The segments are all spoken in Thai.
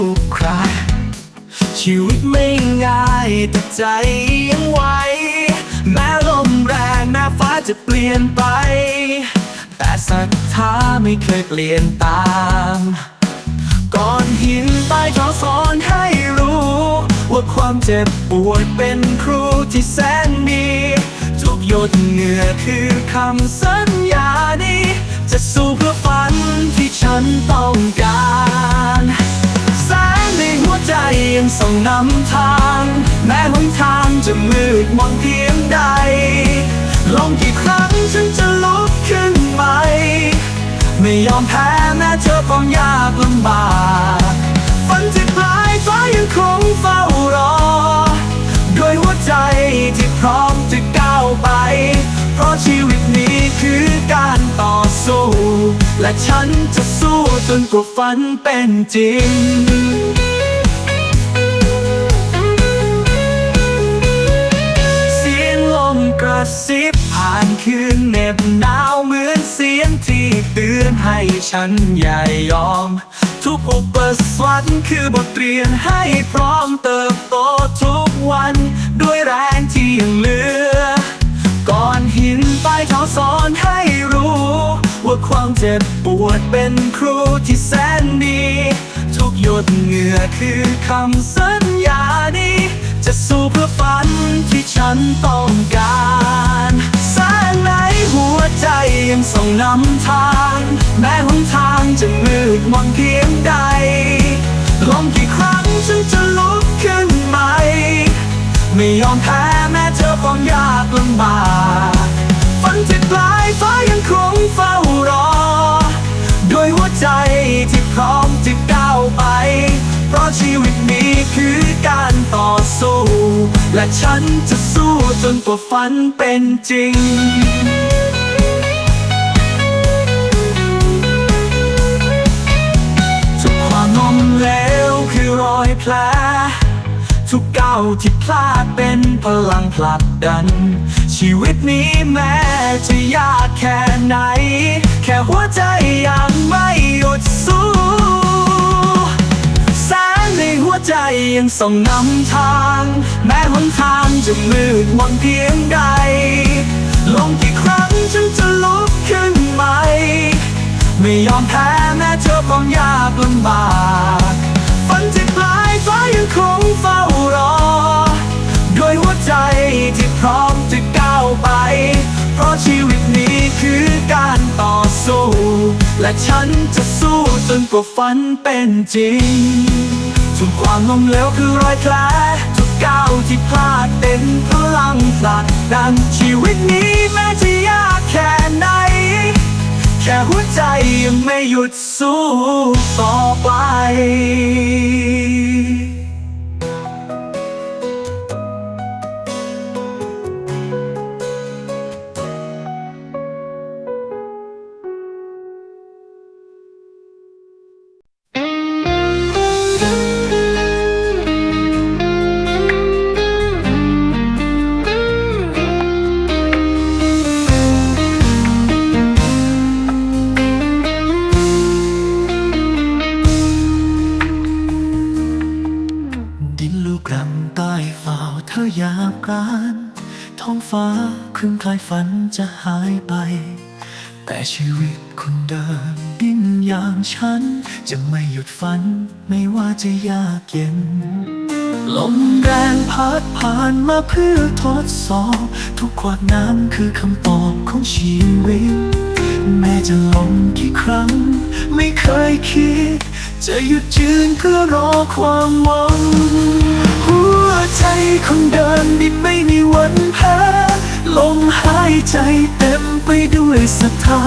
ทุกคราชีวิตไม่ง่ายแต่ใจยังไหวแม้ลมแรงแม้ฟ้าจะเปลี่ยนไป แต่ศรัทธาไม่เคยเปลี่ยนตามก้อนหินใต้ท้องสอนให้รู้ ว่าความเจ็บปวดเป็นครูที่แสนดีทุกหยดเหงื่อคือคำสัญญานี้ จะสู้เพื่อฝันที่ฉันต้องการ ในหัวใจยังส่องนำทาง แม้หนทางจะมืดมนเพียงใดลองกี่ครั้งฉันจะลุกขึ้นใหม่ไม่ยอมแพ้แม้เธอความยากลำบากฝันที่ปลายฟ้ายังคงเฝ้ารอ ด้วยหัวใจที่พร้อมจะก้าวไป เพราะชีวิตนี้คือการต่อสู้ และฉันจะสู้จนกว่าฝันเป็นจริง ซิบผ่านคืนเหน็บหนาวเหมือนเสียงที่เตือนให้ฉันอย่ายอม ทุกอุปสรรคคือบทเรียนให้พร้อมเติบโตทุกวัน ด้วยแรงที่ยังเหลือ ก่อนหินใต้เท้าสอนให้รู้ ว่าความเจ็บปวดเป็นครูที่แสนดี ทุกหยดเหงื่อคือคำสัญญานี้ สู้เพื่อฝันที่ฉันต้องการแสงในหัวใจยังส่องนำทาง แม้หนทางจะมืดมนเพียงใดลองกี่ครั้งฉันจะลุกขึ้นใหม่ ไม่ยอมแพ้แม้เธอความยากลำบากฝันที่ปลายฟ้า และฉันจะสู้จนกว่าฝันเป็นจริง ทุกความล้มเหลวคือรอยแผล ทุกก้าวที่พลาดเป็นพลังผลักดัน ชีวิตนี้แม้จะยากแค่ไหน ส่งนำทาง แม้หนทางจะมืดมนเพียงใด ลงกี่ครั้งฉันจะลุกขึ้นใหม่ ไม่ยอมแพ้แม้เธอความยากลำบากฝันที่ปลายฟ้ายังคงเฝ้ารอ ด้วยหัวใจที่พร้อมจะก้าวไป เพราะชีวิตนี้คือการต่อสู้ และฉันจะสู้จนกว่าฝันเป็นจริง ทุกความล้มเหลวคือรอยแผลทุกก้าวที่พลาดเป็นพลังผลักดันชีวิตนี้แม้จะยากแค่ไหน แค่หัวใจยังไม่หยุดสู้ต่อไป แต่ชีวิตคนเดิมดินอย่างฉัน จะไม่หยุดฝันไม่ว่าจะยากเย็น ลมแรงพัดผ่านมาเพื่อทดสอบ ทุกขวดน้ำคือคำตอบของชีวิต แม้จะลมกี่ครั้ง ไม่เคยคิด จะหยุดยืนเพื่อรอความหวัง หัวใจคนเดินดินไม่มีวันแพ้ลมหายใจ ไปด้วยศรัทธา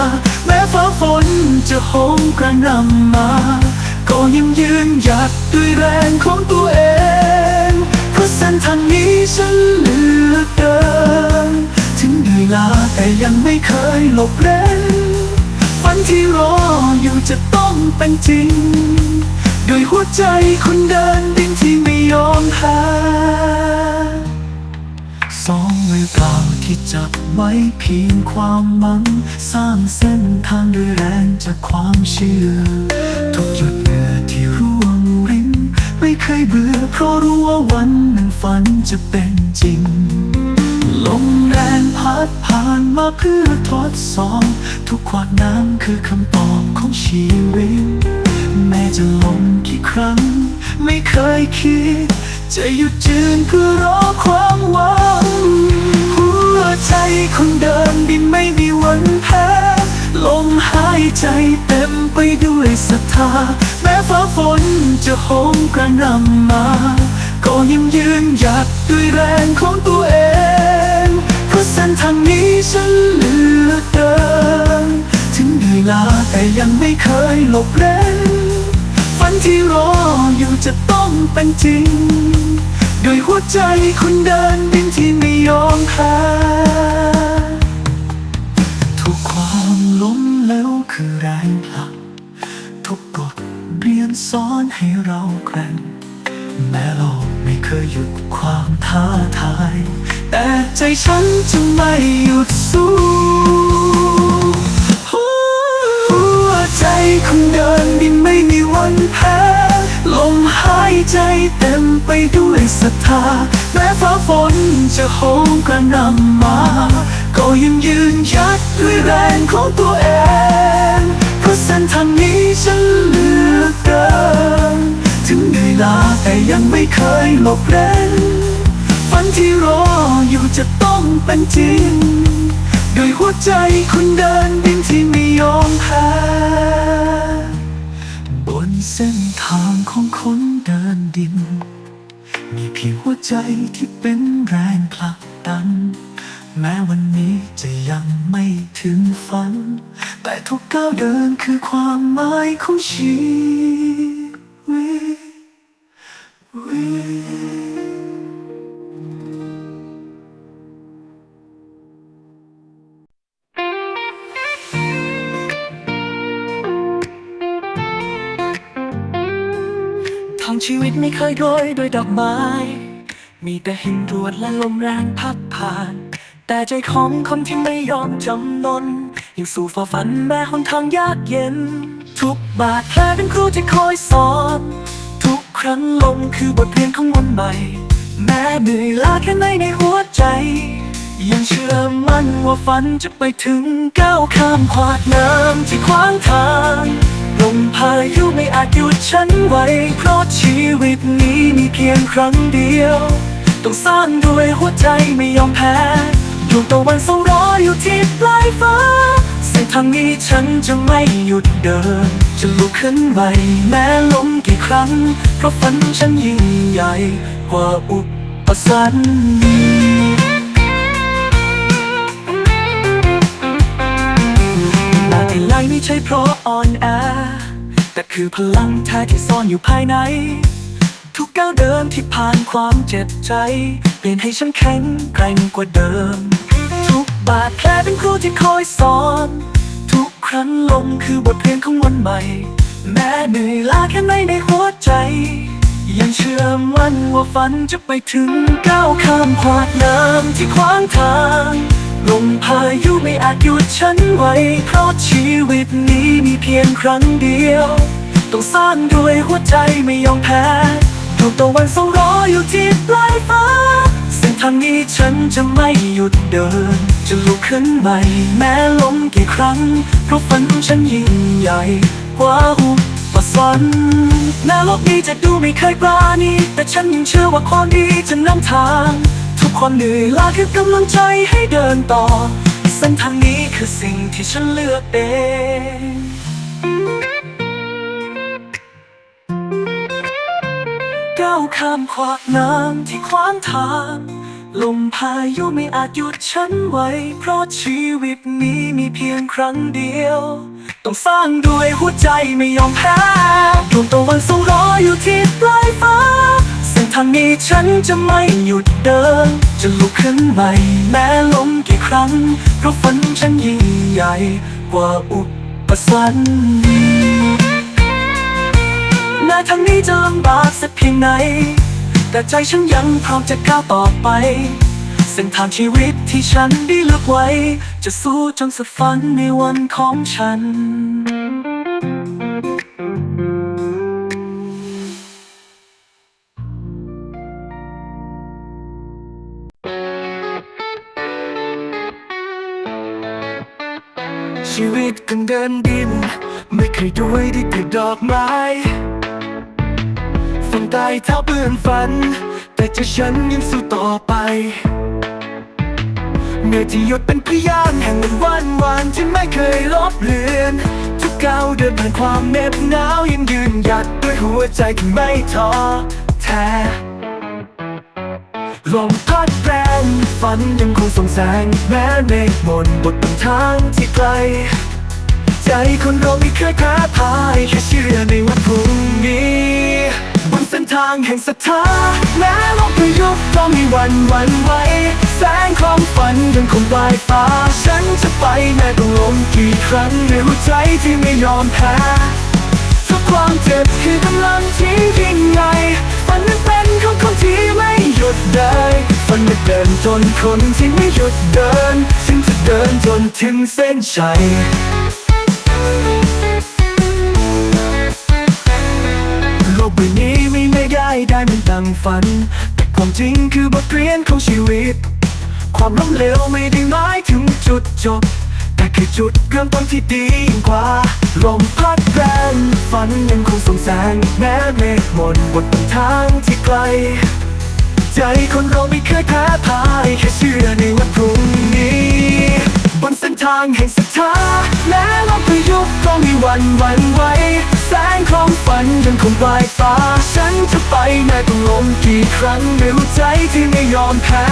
แม้ฟ้าฝนจะโหมกระหน่ำมา ก็ยังยืนหยัดด้วยแรงของตัวเองเพราะเส้นทางนี้ฉันเลือกเดิน ถึงเหนื่อยล้าแต่ยังไม่เคยหลบเล่นฝันที่รออยู่จะต้องเป็นจริง ด้วยหัวใจคนเดินดินที่ไม่ยอมแพ้สองมือเปล่า ที่จับไว้เพียงความหวัง สร้างเส้นทางด้วยแรงจากความเชื่อ ทุกหยดเหงื่อที่ร่วงรินเคยเบื่อเพราะรู้ว่าวันหนึ่งฝันจะเป็นจริง ลมแรงพัดผ่านมาเพื่อทดสอบทุกขวากน้ำคือคำตอบของชีวิต แม้จะลมกี่ครั้ง ไม่เคยคิด จะหยุดยืนเพื่อรอความหวัง ใจคนเดินดินไม่มีวันแพ้ลมหายใจเต็มไปด้วยศรัทธา แม้ฟ้าฝนจะโหมกระหน่ำมา ก็ยังยืนหยัดด้วยแรงของตัวเองเพราะเส้นทางนี้ฉันเลือกเดิน ถึงเหนื่อยล้าแต่ยังไม่เคยหลบเล่นฝันที่รออยู่จะต้องเป็นจริง ดวยหัวใจคนเดินดินที่ไม่ยอมแพ้ทุกความล้มเหลวคือแรงผลัก ทุกบทเรียนสอนให้เราแกร่งแม้โลกไม่เคยหยุดความท้าทาย แต่ใจฉันจะไม่หยุดสู้หัวใจคนเดินดินไม่มีวันแพ้ ลมหายใจเต็มไปด้วยศรัทธา แม้ฟ้าฝนจะโหมกระหน่ำมา ก็ยังยืนยัดด้วยแรงของตัวเอง เพราะเส้นทางนี้ฉันเลือกเดิน ถึงเหนื่อยล้าแต่ยังไม่เคยหลบเล่นฝันที่รออยู่จะต้องเป็นจริงโดวยหัวใจคนเดินดินที่ไม่ยอมแพ้ เส้นทางของคนเดินดิน มีเพียงหัวใจที่เป็นแรงผลักดัน แม้วันนี้จะยังไม่ถึงฝัน แต่ทุกก้าวเดินคือความหมายของชีวิตวิต ชีวิตไม่เคยโรยด้วยดอกไม้ มีแต่หินรวดและลมแรงพัดผ่าน แต่ใจของคนที่ไม่ยอมจำนน ยังสู่ฝ่าฝันแม้หนทางยากเย็น ทุกบาดแผลเป็นครูที่คอยสอนทุกครั้งลมคือบทเรียนของวันใหม่ แม้เหนื่อยล้าแค่ไหนในหัวใจ ยังเชื่อมั่นว่าฝันจะไปถึงก้าวข้ามขวากน้ำที่ขวางทาง ลมพายุไม่อาจหยุดฉันไว้ เพราะชีวิตนี้มีเพียงครั้งเดียว ต้องสร้างด้วยหัวใจไม่ยอมแพ้ดวงตะวันส่องรออยู่ที่ปลายฟ้าเส้นทางนี้ฉันจะไม่หยุดเดิน จะลุกขึ้นใหม่แม้ล้มกี่ครั้ง เพราะฝันฉันยิ่งใหญ่กว่าอุปสรรค ใช่เพราะอ่อนแอ แต่คือพลังแท้ที่ซ่อนอยู่ภายใน ทุกก้าวเดินที่ผ่านความเจ็บใจ เปลี่ยนให้ฉันแข็งแกร่งกว่าเดิม ทุกบาดแผลเป็นครูที่คอยสอน ทุกครั้งลมคือบทเรียนของวันใหม่ แม้เหนื่อยล้าแค่ไหนในหัวใจ ยังเชื่อมั่นว่าฝันจะไปถึงก้าวข้ามขวากน้ำที่ขวางทาง ลมพายุไม่อาจหยุดฉันไว้ เพราะชีวิตนี้มีเพียงครั้งเดียว ต้องสร้างด้วยหัวใจไม่ยอมแพ้ดวงตะวันส่องรออยู่ที่ปลายฟ้าเส้นทางนี้ฉันจะไม่หยุดเดิน จะลุกขึ้นใหม่ แม้ล้มกี่ครั้ง เพราะฝันฉันยิ่งใหญ่กว่าอุปสรรคแม้โลกนี้จะดูไม่เคยปราณีแต่ฉันยังเชื่อว่าความดีจะนำทาง ความเหนื่อยล้าคือกำลังใจให้เดินต่อ เส้นทางนี้คือสิ่งที่ฉันเลือกเองก้าวข้ามขวากน้ำที่ขวางทางลมพายุไม่อาจหยุดฉันไว้ เพราะชีวิตนี้มีเพียงครั้งเดียว ต้องสร้างด้วยหัวใจไม่ยอมแพ้ดวงตะวันส่องรออยู่ที่ปลายฟ้า ทางนี้ฉันจะไม่หยุดเดิน จะลุกขึ้นใหม่แม้ล้มกี่ครั้ง เพราะฝันฉันยิ่งใหญ่กว่าอุปสรรคแม้ทางนี้จะลำบากสักเพียงไหน แต่ใจฉันยังพร้อมจะก้าวต่อไป เส้นทางชีวิตที่ฉันได้เลือกไว้ จะสู้จนสุดฝันในวันของฉัน ชีวิตกันเดินดิน ไม่เคยด้วยได้เกิดดอกไม้ฝันตายเท้าเปื้อนฝัน แต่ใจฉันยังสู้ต่อไปเมื่อที่หยดเป็นพยานแห่งวันวานวานที่ไม่เคยลบเลือน ทุกก้าวเดินผ่านความเหน็บหนาวยังยืนหยัดด้วยหัวใจที่ไม่ท้อแท้ลมพัดแรง ฝันยังคงส่องแสงแม้เมฆมนบนบนทางที่ไกล ใจคนเราไม่เคยแพ้พ่ายแค่เชื่อในวันพรุ่งนี้บนเส้นทางแห่งศรัทธาแม้โลกพายุก็มีวันวันไหวแสงความฝันยังคงปลายฟ้า ฉันจะไปแม้ต้องล้มกี่ครั้งในหัวใจที่ไม่ยอมแพ้ทุกความเจ็บคือกำลังที่ยิ่งใหญ่ฝันนั้นเป็นของคนที่ไม่หยุดเดิน ฝันนั้นเดินจนคนที่ไม่หยุดเดินฉันจะเดินจนถึงเส้นชัยโลกใบนี้ไม่ไม่ได้ได้เหมันดังฝัน แต่ความจริงคือบทเรียนของชีวิต ความล้มเหลวไม่ได้หมายถึงจุดจบแต่คือจุดเริ่มต้นที่ดีกว่า ลมพัดแรงฝันยังคงส่องแสงแม้เมฆหมนบนทางที่ไกล ใจคนเราไม่เคยแพ้พ่ายแค่เชื่อในวันพรุ่งนี้ บนเส้นทางแห่งศรัทธาแม้ลมพายุก็มีวันวันไหวแสงของฝันยังคงปลายฟ้า ฉันจะไปแม้ต้องล้มกี่ครั้งด้วยหัวใจที่ไม่ยอมแพ้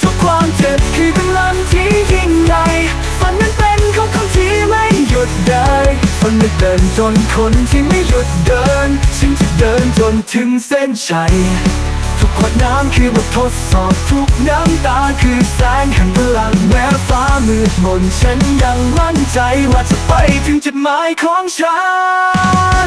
ทุกความเจ็บคือกำลังที่ยิ่งใหญ่ฝันนั้นเป็นของคนที่ไม่หยุดเดินฝันนั้นเดินจนคนที่ไม่หยุดเดินฉันจะเดินจนถึงเส้นชัย ขวดน้ำคือบททดสอบทุกน้ำตาคือแสงแห่งพลังแม้ฟ้ามืดมนฉันยังมั่นใจว่าจะไปถึงจุดหมายของฉัน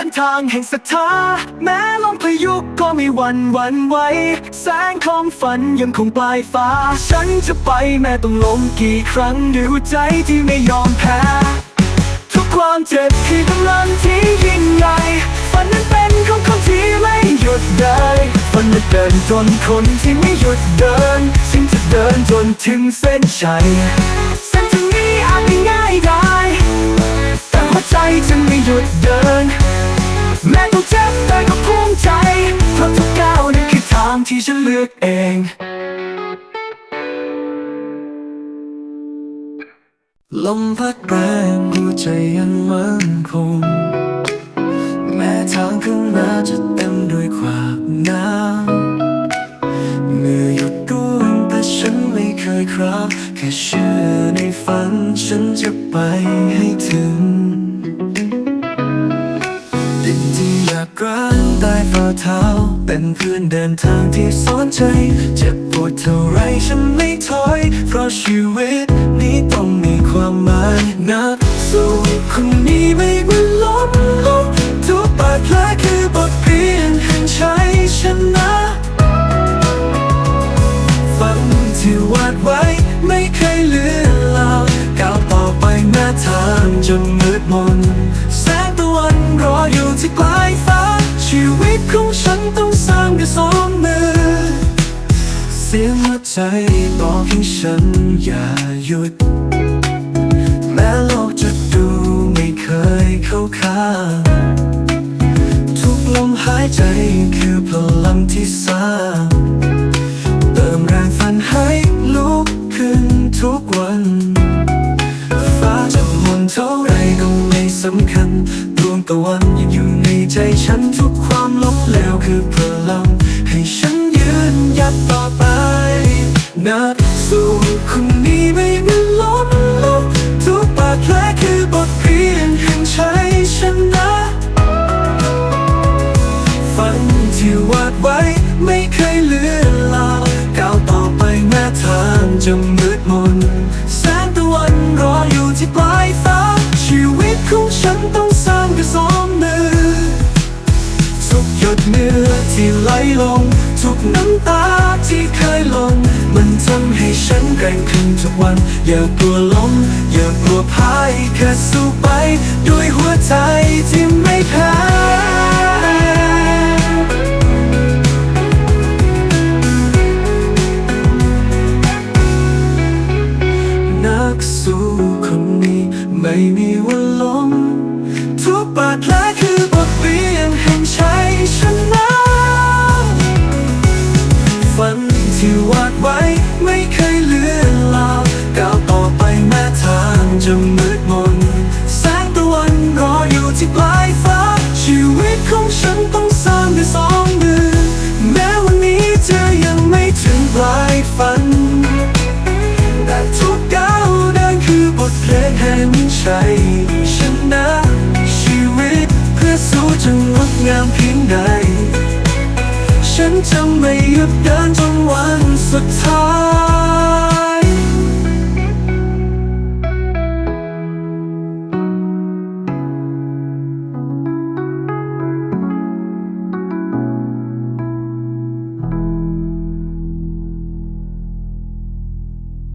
เส้นทางแห่งศรัทธาแม้ลมพายุก็ม่หวั่นวันไหวแสงของฝันยังคงปลายฟ้า ฉันจะไปแม้ต้องล้มกี่ครั้งด้วยหัวใจที่ไม่ยอมแพ้ ทุกความเจ็บคือกำลังที่ยิ่งใหญ่ฝันนั้นเป็นของคนที่ไม่หยุดเดินฝันนั้นเดินจนคนที่ไม่หยุดเดินฉันจะเดินจนถึงเส้นชัยเส้นทางนี้อาจไม่ง่ายได้แต่หัวใจจะไม่หยุดเดิน แม้ต้องเจ็บแต่ก็ภูมิใจเพราะทุกก้าวนั้นคือทางที่ฉันเลือกเองลมพัดแรงหัวใจยังมั่นคง แม้ทางข้างหน้าจะเต็มด้วยความหนา ใจ ใจบอกให้ฉันอย่าหยุด แม้โลกจะดูไม่เคยเข้าข้างทุกลมหายใจคือพลังที่สร้าง จะมืดมน แสงตะวันรออยู่ที่ปลายฟ้า ชีวิตของฉันต้องสร้างด้วยสองมือ ทุกหยดเนื้อที่ไหลลง ทุกน้ำตาที่เคยลง มันทำให้ฉันแกร่งขึ้นทุกวัน อย่ากลัวล้ม Baby, what? ใจชนะชีวิตเพื่อสู้จะงดงามเพียงใด ฉันจะไม่หยุดเดินจนวันสุดท้าย